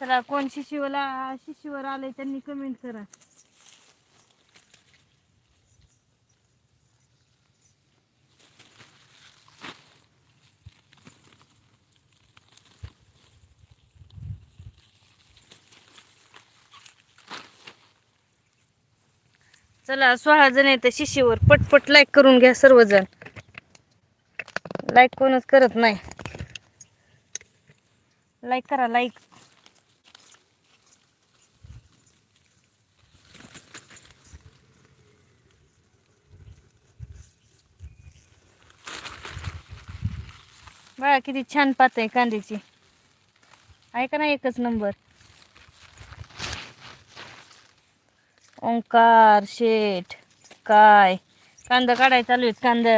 चला कोण शिशीवला शिशीवर आलंय त्यांनी कमेंट करा. चला सोळा जण आहेत शिशीवर. पटपट लाईक करून घ्या सर्वजण. लाईक कोणच करत नाही. लाईक करा लाईक बघा किती छान पात आहे कांद्याची. आहे का नाही एकच नंबर. ओंकार शेठ काय? कांदा काढायला चालू आहेत कांदा.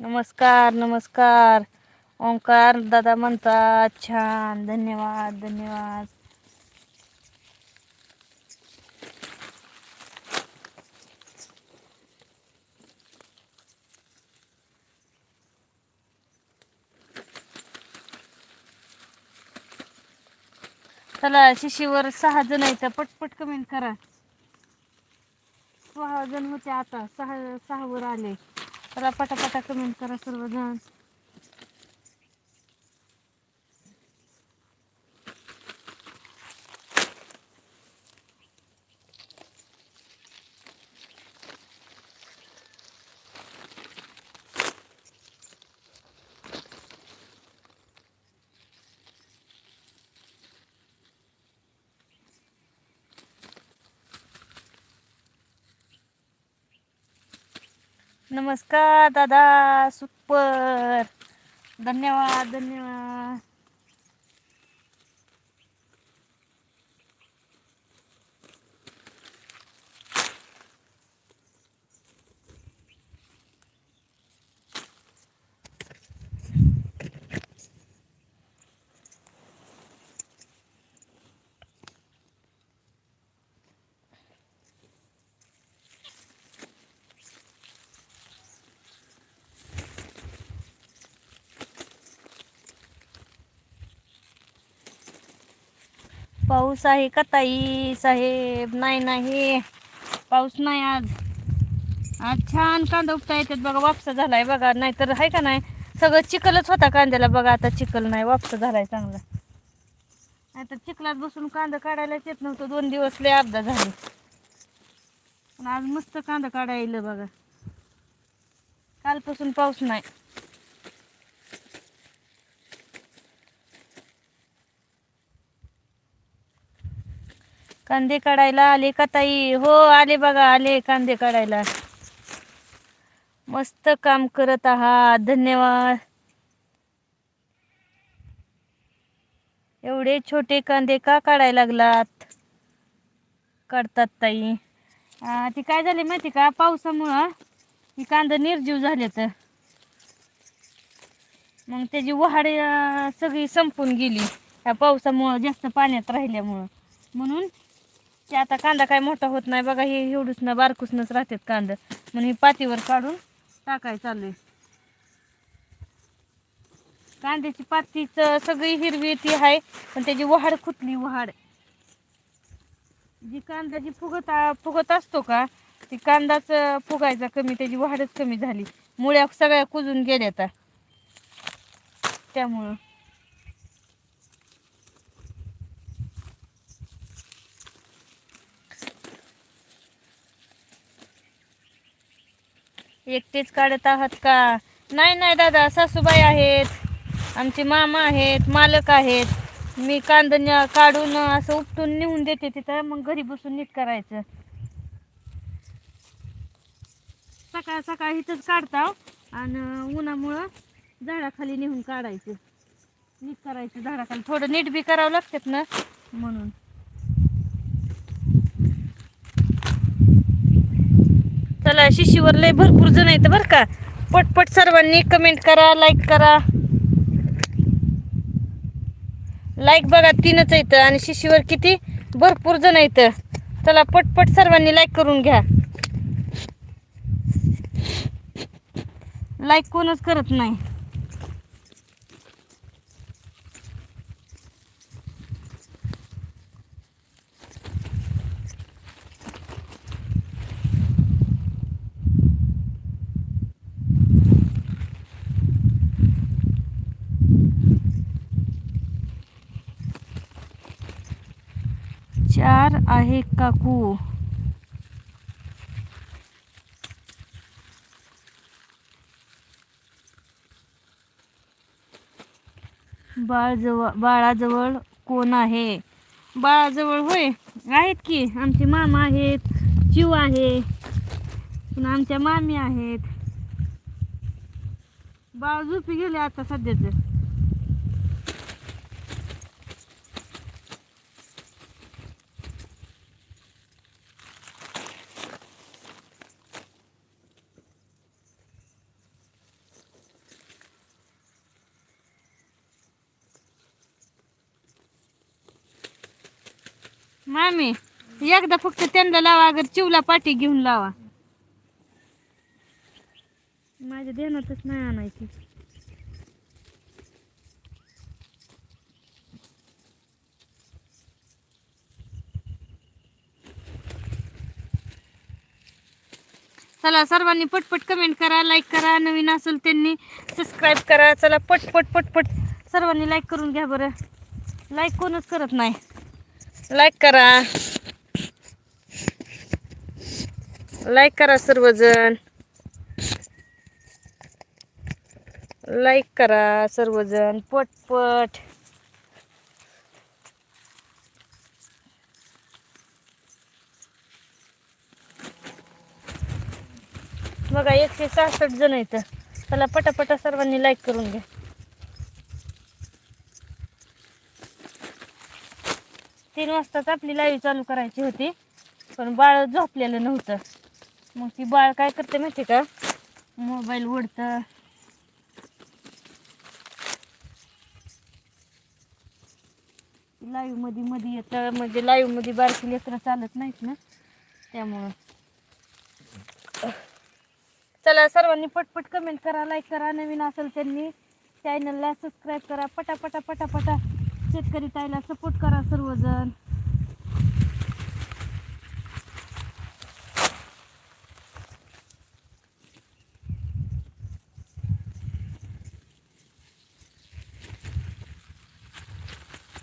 नमस्कार नमस्कार. ओंकार दादा म्हणतात छान धन्यवाद धन्यवाद. चला शिशीवर सहा जण आहेत. पटपट कमेंट करा. सहा जण होते आता. सहा सहावर आले. चला पटापटा कमेंट करा सर्वजण. नमस्कार दादा. सुपर. धन्यवाद धन्यवाद. पाऊस आहे का ताई? साहेब नाही नाही. पाऊस नाही आज. आज छान कांदा उपता येतात बघा वापसा झालाय बघा. नाहीतर आहे का नाही? सगळं चिखलच होता कांद्याला बघा आता चिखल नाही वापसा झालाय चांगला. नाहीतर चिखलात बसून कांदा काढायलाच येत नव्हतं. दोन दिवस लय अपघात झाले. पण आज मस्त कांदा काढायला बघा. कालपासून पाऊस नाही. कांदे काढायला आले का ताई? हो आले बघा आले कांदे काढायला. मस्त काम करत आहात. धन्यवाद. एवढे छोटे कांदे का काढायला लागलात? काढतात ताई. ती काय झाली माहिती का? पावसामुळं ही कांदा निर्जीव झाले तर मग त्याची वहाड सगळी संपून गेली. ह्या पावसामुळं जास्त पाण्यात राहिल्यामुळं. म्हणून ते आता कांदा काय मोठा होत नाही. बघा हे एवढूच ना बारकूसनच राहतात कांदा. म्हणून हे पातीवर काढून टाकाय चालू आहे कांद्याची पातीच सगळी हिरवी ती आहे पण त्याची वहाड खुटली वहाड जी कांद्याची फुगत फुगत असतो का ती कांदाच फुगायचा कमी त्याची वाढच कमी झाली. मुळ्या सगळ्या कुजून गेल्या आता. त्यामुळं. एकटेच काढत आहात का? नाही नाही दादा सासूबाई आहेत आमचे मामा आहेत मालक आहेत. मी कांदा काढून असं उपटून नेऊन देते तिथं मग घरी बसून नीट करायचं. सकाळ सकाळ इथंच काढता हो. आणि उन्हामुळं झाडाखाली नेऊन काढायचं. नीट करायचं झाडाखाली थोडं नीट बी करावं लागतात ना म्हणून. चला शिशीवर लय भरपूर जण आहेत बरं का. पटपट सर्वांनी कमेंट करा लाईक करा. लाईक बघा तीनच आहेत आणि शिशीवर किती भरपूर जण आहेत. चला पटपट सर्वांनी लाईक करून घ्या. लाईक कोणच करत नाही. चार आहे काकू. बाळजवळ बाळाजवळ कोण आहे? बाळाजवळ होय? आहेत की? आमचे मामा आहेत चिव आहे. पुन्हा आमच्या मामी आहेत. बाळ झोपी गेले आता सध्याच मामी एकदा फक्त त्यांना लावा अगर चिवला पाठी घेऊन लावा. माझ्या ध्यानातच नाही आणायची. चला सर्वांनी पटपट कमेंट करा लाईक करा. नवीन असेल त्यांनी सबस्क्राईब करा. चला पटपट पटपट सर्वांनी लाईक करून घ्या बरं. लाईक कोणच करत नाही. लाईक करा. लाईक करा सर्वजण. लाईक करा सर्वजण. पटपट. बघा एकशे सहासष्ट जण आहेत. चला पटापटा सर्वांनी लाईक करून घ्या. तीन वाजताच आपली लाईव्ह चालू करायची होती. पण बाळ झोपलेलं नव्हतं. मग ती बाळ काय करते माहिती का? मोबाईल ओढतं. लाईव्हमध्ये मध्ये येतं म्हणजे लाईव्हमध्ये बारकी लेकरं चालत नाहीत ना. त्यामुळं. चला सर्वांनी पटपट कमेंट करा लाईक करा. नवीन असेल त्यांनी चॅनलला सबस्क्राईब करा. पटापटा पटापटा. शेतकरी ताईला सपोर्ट करा सर्वजण.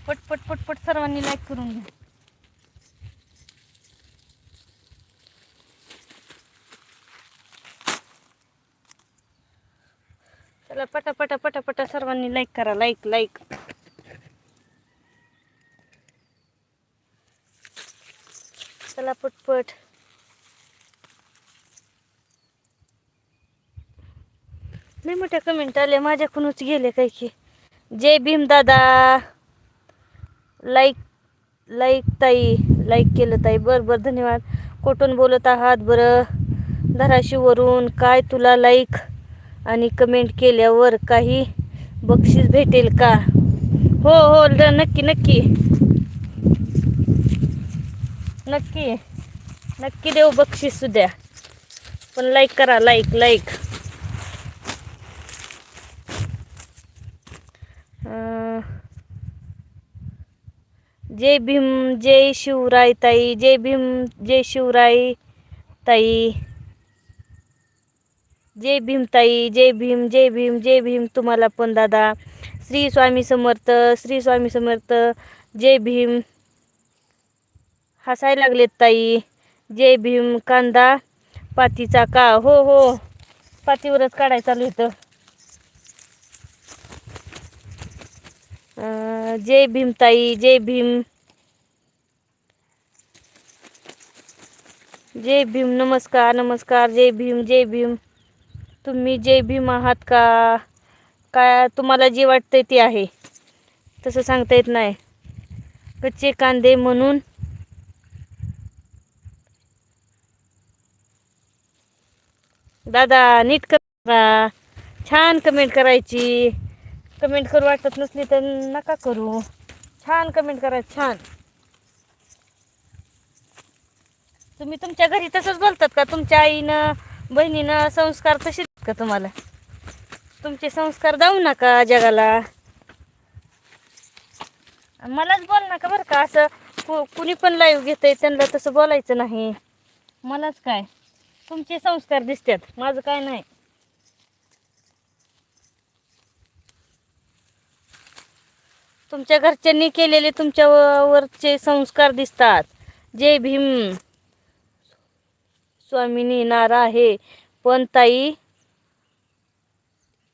पटपट पटपट सर्वांनी लाईक करून घ्या. चला पटा पटा पटा पटा सर्वांनी लाईक करा लाईक लाईक चला पटपट. नाही मोठ्या कमेंट आले माझ्याकडूनच गेले काही की. जय भीम दादा. लाईक लाईक ताई. लाईक केलं ताई. बरं बरं धन्यवाद. कुठून बोलत आहात बरं. धाराशिववरून काय तुला लाईक आणि कमेंट केल्यावर काही बक्षीस भेटेल का? हो हो नक्की नक्की. नक्की. नक्की देऊ बक्षीस द्या. पण लाईक करा लाईक लाईक जय भीम जय शिवराय ताई जय भीम जय शिवराय ताई. जय भीम ताई जय भीम जय भीम जय भीम तुम्हाला पण दादा. श्री स्वामी समर्थ श्री स्वामी समर्थ जय भीम. हसायला लागलेत ताई. जय भीम कांदा पातीचा का? हो हो. पातीवरच काढायचं चालू होतं जय भीम ताई जय भीम. जय भीम नमस्कार नमस्कार. जय भीम जय भीम. तुम्ही जय भीम आहात का? काय तुम्हाला जे वाटतंय ते आहे. तसं सांगता येत नाही. कच्चे कांदे म्हणून दादा नीट करा. छान कमेंट करायची. कमेंट करू वाटत नसली तर नका करू. छान कमेंट करा छान. तुम्ही तुमच्या घरी तसंच बोलतात का? तुमच्या आईनं बहिणीनं संस्कार तसेच का तुम्हाला? तुमचे संस्कार जाऊ नका जगाला. मलाच बोल नका बरं का. असं कु कुणी पण लाईव्ह घेतंय त्यांना तसं बोलायचं नाही. मलाच काय? तुमचे संस्कार दिसतात. माझं काय नाही. तुमच्या घरच्यांनी केलेले तुमच्यावरचे संस्कार दिसतात. जय भीम. स्वामिनी नारा आहे पण ताई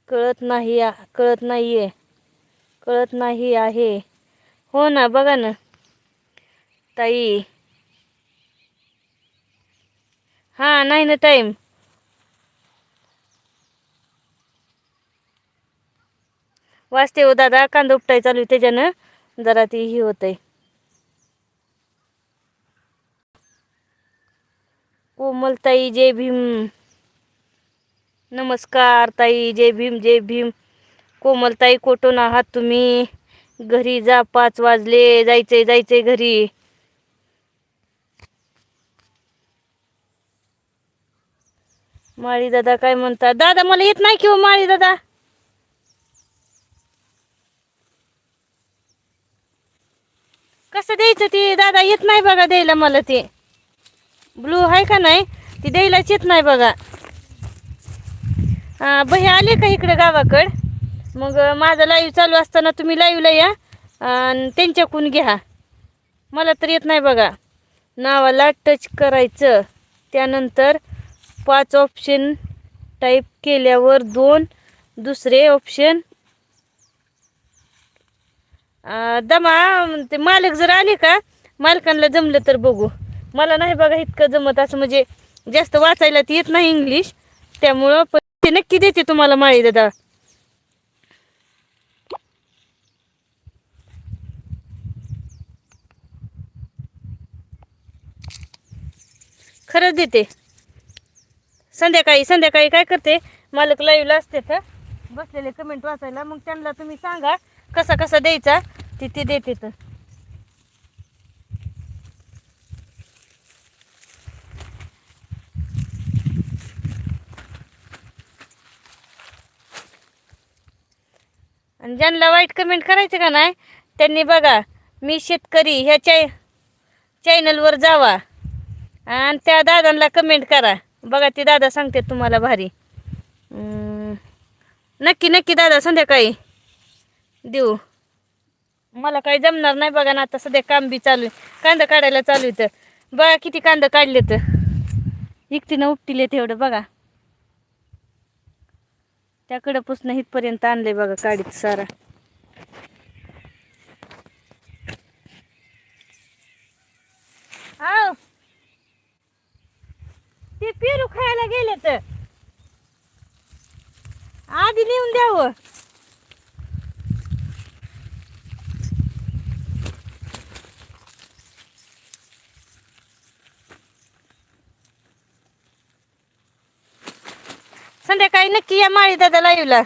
कळत नाही कळत कळत नाहीये. कळत नाही आहे. हो ना बघा ना. ताई हां नाही ना टाईम वाचते हो दादा कांदा उपटाय चालू आहे त्याच्यानं. जरा ती ही होतंय. कोमल ताई जय भीम. नमस्कार ताई जय भीम जय भीम. कोमलताई कोठून आहात तुम्ही. घरी जा पाच वाजले. जायचंय जायचंय घरी. माळी दादा काय म्हणतात? दादा मला येत नाही किंवा माळी दादा कसं द्यायचं ते? दादा येत नाही बघा द्यायला मला ते. ब्लू आहे का नाही? ती द्यायलाच येत नाही बघा. हा, भैया आले का इकडे गावाकड? मग माझा लाईव्ह चालू असताना तुम्ही लाईव्हला या आणि त्यांच्याकडून घ्या. मला तर येत नाही बघा. नावाला टच करायचं. त्यानंतर पाच ऑप्शन टाईप केल्यावर दोन दुसरे ऑप्शन दमा ते मालक जर आले का मालकांना जमलं तर बघू. मला नाही बघा इतकं जमत असं म्हणजे जास्त वाचायला ती येत नाही इंग्लिश त्यामुळं पण ते नक्की देते तुम्हाला माळी दादा. खरंच देते. संध्याकाळी संध्याकाळी काय करते? मालक लाईव्हला असते तर बसलेले कमेंट वाचायला. मग त्यांना तुम्ही सांगा कसा कसा द्यायचा? ते ते देते तर. आणि ज्यांना वाईट कमेंट करायचं का नाही त्यांनी बघा मी शेतकरी ह्या चॅ चॅनलवर जावा. आणि त्या दादांना कमेंट करा. बघा ते दादा सांगते तुम्हाला भारी. नक्की नक्की दादा संध्याकाळी देऊ. मला काही जमणार नाही बघा ना आता सध्या काम बी चालू आहे. कांदा काढायला चालू आहे तर. बघा किती कांदा काढले तर एकटीनं उपटिले तेवढं बघा. त्याकडं पुसणं इथपर्यंत आणले बघा काढीत सारा. आव ते पेरू येत. आधी लिहून द्यावं. संध्याकाळी नक्की या माळी दादा लाईव्हला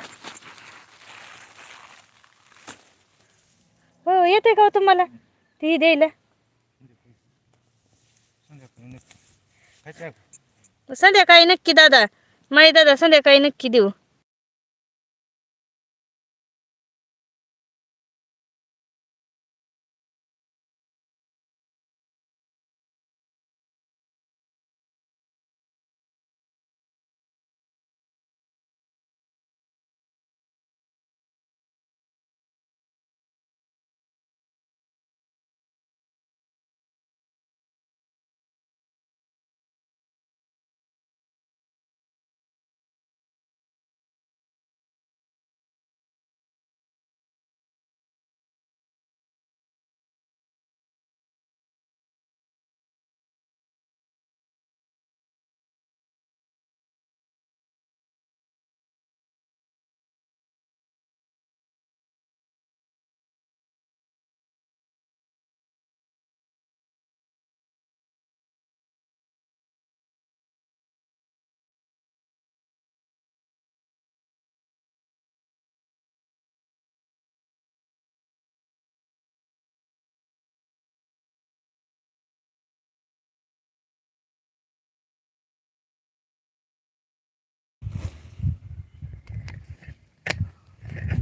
हो येते का हो तुम्हाला? ती द्यायला. संध्याकाळी नक्की दादा. माई दादा संध्याकाळी नक्की देऊ.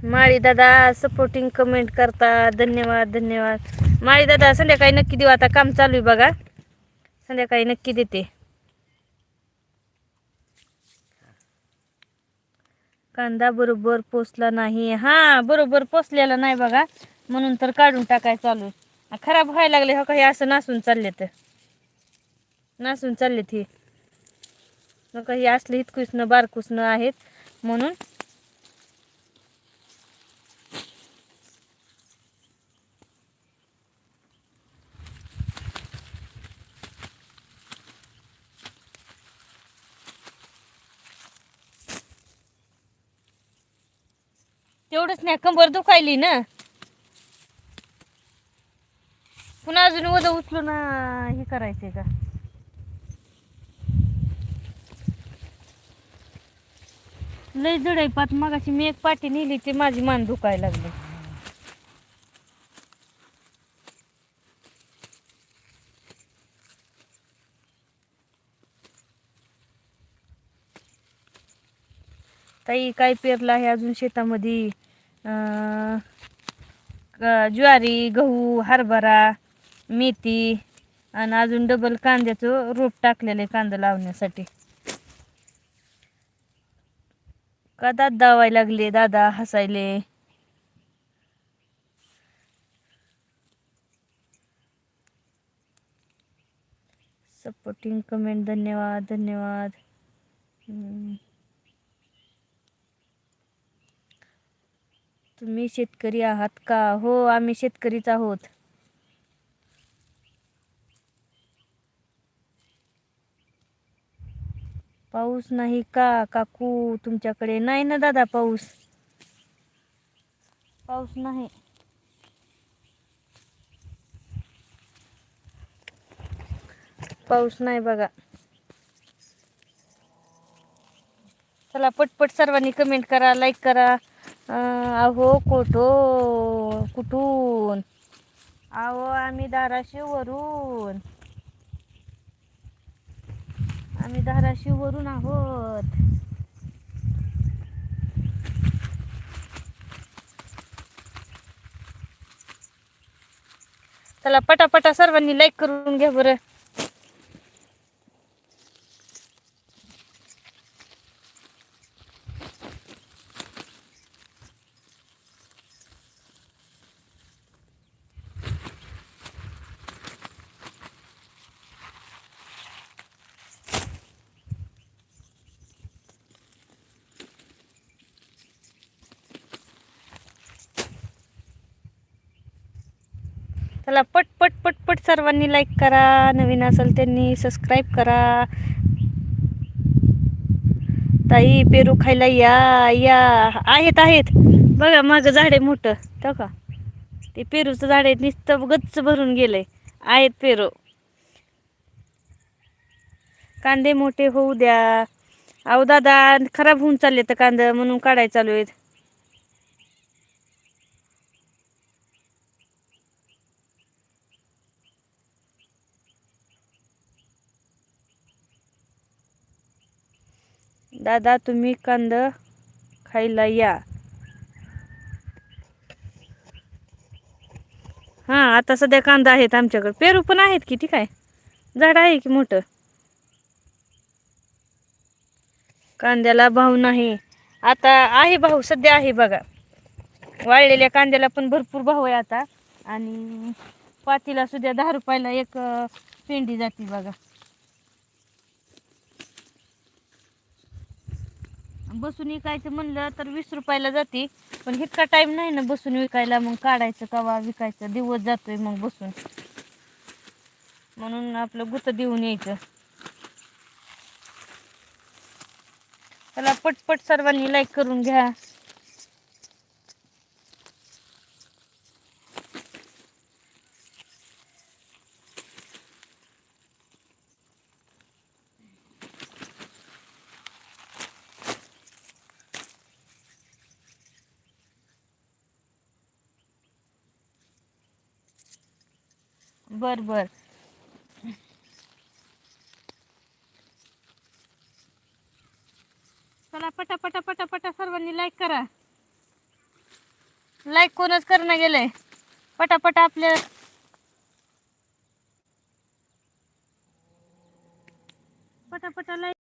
माळी दादा सपोर्टिंग कमेंट करता धन्यवाद धन्यवाद. माळी दादा संध्याकाळी नक्की देऊ. आता काम चालू आहे बघा. संध्याकाळी नक्की देते. कांदा बरोबर पोचला नाही. हा बरोबर पोचलेला नाही बघा. म्हणून तर काढून टाकाय चालू आहे. खराब व्हायला लागले हो काही असं नासून चालले तर नासून चाललेत हे. हो काही असले इतकुसनं बारकुसनं आहेत. म्हणून तेवढंच नाही कंबर दुखायली ना. पुन्हा अजून वज उचलून हे करायचंय का? लय जडाई पात मागाशी मी एक पाठी नेली ते माझी मान दुखायला लागली. ताई काय पेरलं आहे अजून शेतामध्ये? ज्वारी गहू हरभरा मेथी आणि अजून डबल कांद्याचं रोप टाकलेलं आहे कांदा लावण्यासाठी. का दादा दावाय लागले दादा हसायले. सपोर्टिंग कमेंट धन्यवाद धन्यवाद. तुम्ही शेतकरी आहात का? हो आम्ही शेतकरीच आहोत. पाऊस नाही का काकू? तुमच्याकडे नाही ना दादा पाऊस? पाऊस नाही. पाऊस नाही बघा. चला पटपट सर्वांनी कमेंट करा लाईक करा. अहो कोठो? कुठून? अहो आम्ही धाराशिववरून. आम्ही धाराशिववरून आहोत. चला पटापटा सर्वांनी लाईक करून घ्या बरं. चला पट पट पट पट सर्वांनी लाईक करा. नवीन असेल त्यांनी सबस्क्राईब करा. ताई पेरू खायला या या. आहेत आहेत. बघा माझं झाड आहे मोठं. तो का? ते पेरूचं झाड आहे नुसतं गच्च भरून गेलंय. आहेत पेरू. कांदे मोठे होऊ द्या. अहो दादा खराब होऊन चालले तर कांदा म्हणून काढाय चालू आहेत. दादा तुम्ही कांद खायला या. हां आता सध्या कांदा आहेत आमच्याकडे. पेरू पण आहेत की ठीक आहे झाड आहे की मोठं? कांद्याला भाव नाही. आता आहे भाऊ सध्या आहे बघा. वाळलेल्या कांद्याला पण भरपूर भाव आहे आता. आणि पातीला सुद्धा दहा रुपयाला एक पेंडी जाते बघा. बसून विकायचं म्हणलं तर वीस रुपयाला जाते. पण इतका टाइम नाही ना बसून विकायला. मग काढायचं कवा? विकायचं. दिवस जातोय मग बसून. म्हणून आपलं गुत देऊन यायचं. त्याला पटपट सर्वांनी लाईक करून घ्या. बर बर. चला पटा पटा पटा पटा सर्वांनी लाईक करा. लाईक कोणच करणं गेलंय. पटापटा आपल्या पटापटा लाईक